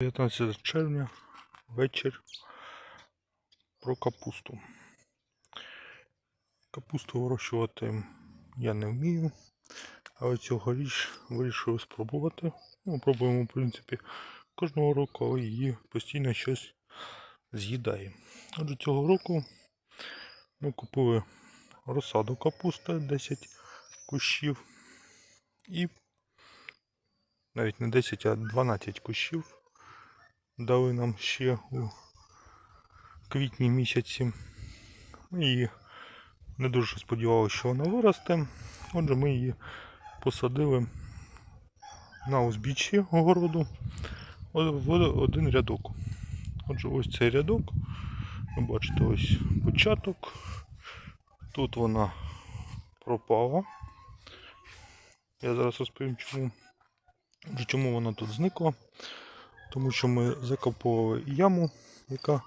19 червня, вечір про капусту. Капусту вирощувати я не вмію, але цьогоріч вирішив спробувати. Ну, пробуємо, в принципі, кожного року, але її постійно щось з'їдає. Отже, цього року ми купили розсаду капусти 10 кущів і навіть не 10, а 12 кущів дали нам ще у квітні місяці. І не дуже сподівалися, що вона виросте. Отже, ми її посадили на узбіччі огороду о- в один рядок. Отже, ось цей рядок. Ви бачите, ось початок. Тут вона пропала. Я зараз розповім чому. Чому вона тут зникла. Тому що ми закопували яму, яка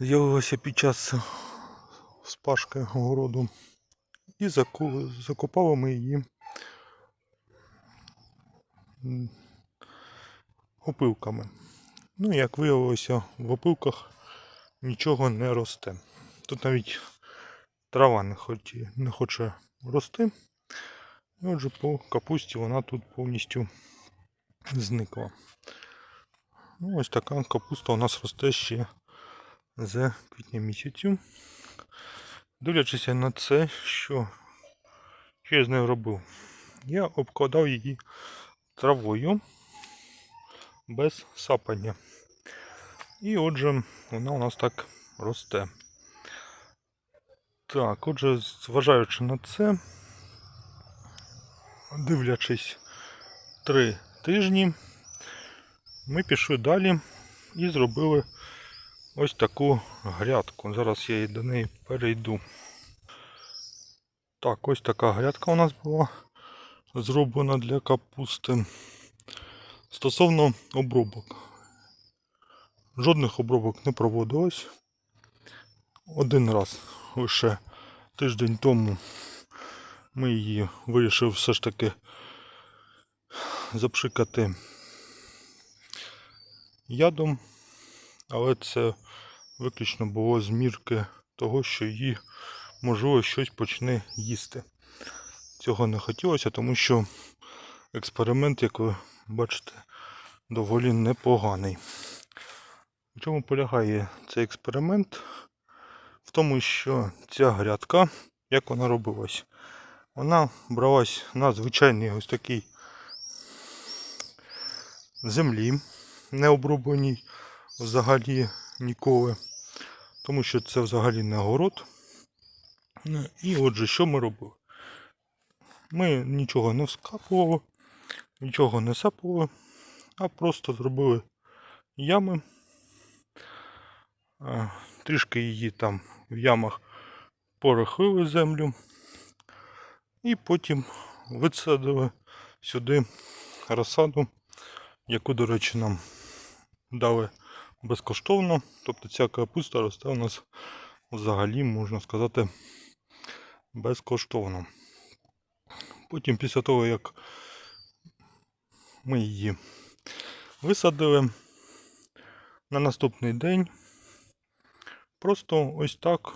з'явилася під час спашки огороду. І закопали ми її опилками. Ну, як виявилося, в опилках нічого не росте. Тут навіть трава не хоче, не хоче рости. І отже, по капусті вона тут повністю зникла. Ну, ось така капуста у нас росте ще з квітня місяцю. Дивлячись на це, що, що я з нею робив? Я обкладав її травою без сапання. І отже, вона у нас так росте. Так, отже, зважаючи на це, дивлячись три тижні, ми пішли далі і зробили ось таку грядку. Зараз я до неї перейду. Так, ось така грядка у нас була зроблена для капусти. Стосовно обробок. Жодних обробок не проводилось. Один раз лише тиждень тому ми її вирішили все ж таки запшикати ядом, але це виключно було з мірки того, що її можливо щось почне їсти. Цього не хотілося, тому що експеримент, як ви бачите, доволі непоганий. В чому полягає цей експеримент? В тому, що ця грядка, як вона робилась, вона бралась на звичайний ось такий землі, не обробленій взагалі ніколи, тому що це взагалі не город. І отже, що ми робили? Ми нічого не вскапували, нічого не сапували, а просто зробили ями. Трішки її там в ямах порохили землю. І потім висадили сюди розсаду, яку, до речі, нам дали безкоштовно. Тобто ця капуста росте у нас взагалі, можна сказати, безкоштовно. Потім після того, як ми її висадили, на наступний день просто ось так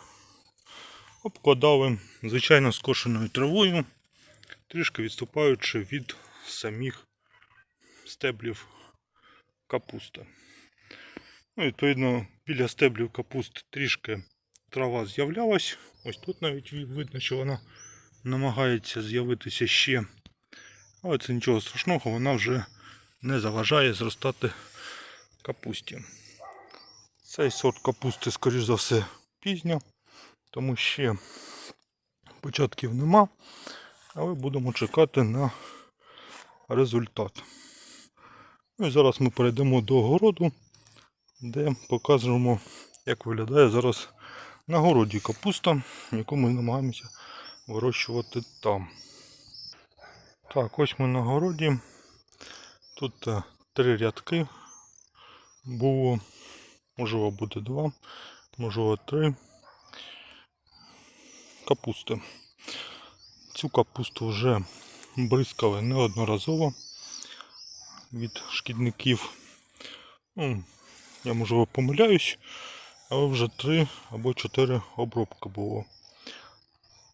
обкладали звичайно скошеною травою, трішки відступаючи від самих стеблів капусти. Ну, відповідно, біля стеблів капуст трішки трава з'являлась. Ось тут навіть видно, що вона намагається з'явитися ще. Але це нічого страшного, вона вже не заважає зростати капусті. Цей сорт капусти, скоріш за все, пізня, тому ще початків нема, але будемо чекати на результат. Ну і зараз ми перейдемо до городу, де покажемо, як виглядає зараз на городі капуста, яку ми намагаємося вирощувати там. Так, ось ми на городі. Тут е, три рядки було. Можливо буде два, можливо три. Капусти. Цю капусту вже бризкали неодноразово від шкідників. Ну, я можливо помиляюсь, але вже три або чотири обробки було.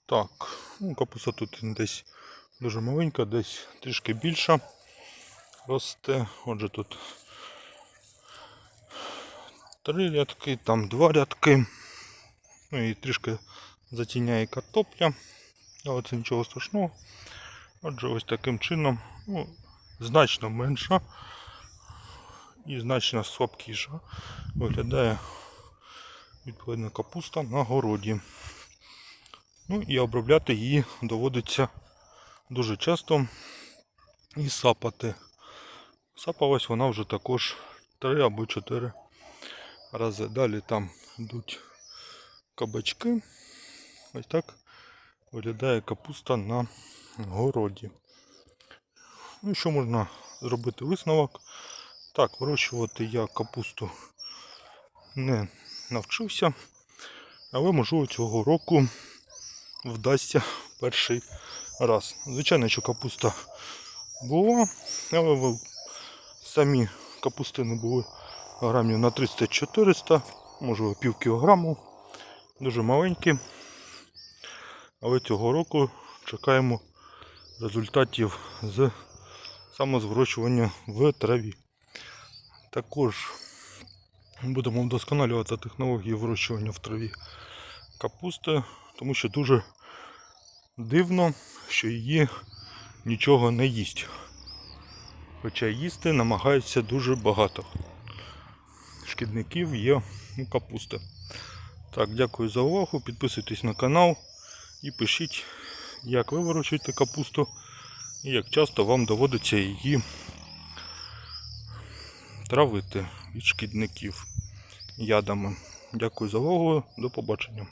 Так, ну, капуста тут десь дуже маленька, десь трішки більша росте. Отже, тут три рядки, там два рядки. Ну і трішки затіняє картопля. Але це нічого страшного. Отже, ось таким чином ну, значно менша і значно слабкіша виглядає відповідно капуста на городі. Ну і обробляти її доводиться дуже часто і сапати. Сапалась вона вже також 3 або 4 рази. Далі там йдуть кабачки. Ось так виглядає капуста на городі. Ну, що можна зробити висновок? Так, вирощувати я капусту не навчився, але можливо цього року вдасться перший раз. Звичайно, що капуста була, але самі капустини були грамів на 300-400, можливо пів кілограму, дуже маленькі. Але цього року чекаємо результатів з самозвирощування в траві. Також будемо вдосконалювати технології вирощування в траві капусти, тому що дуже дивно, що її нічого не їсть. Хоча їсти намагаються дуже багато. Шкідників є у капусти. Так, дякую за увагу. Підписуйтесь на канал і пишіть, як ви вирощуєте капусту і як часто вам доводиться її травити від шкідників ядами. Дякую за увагу. До побачення.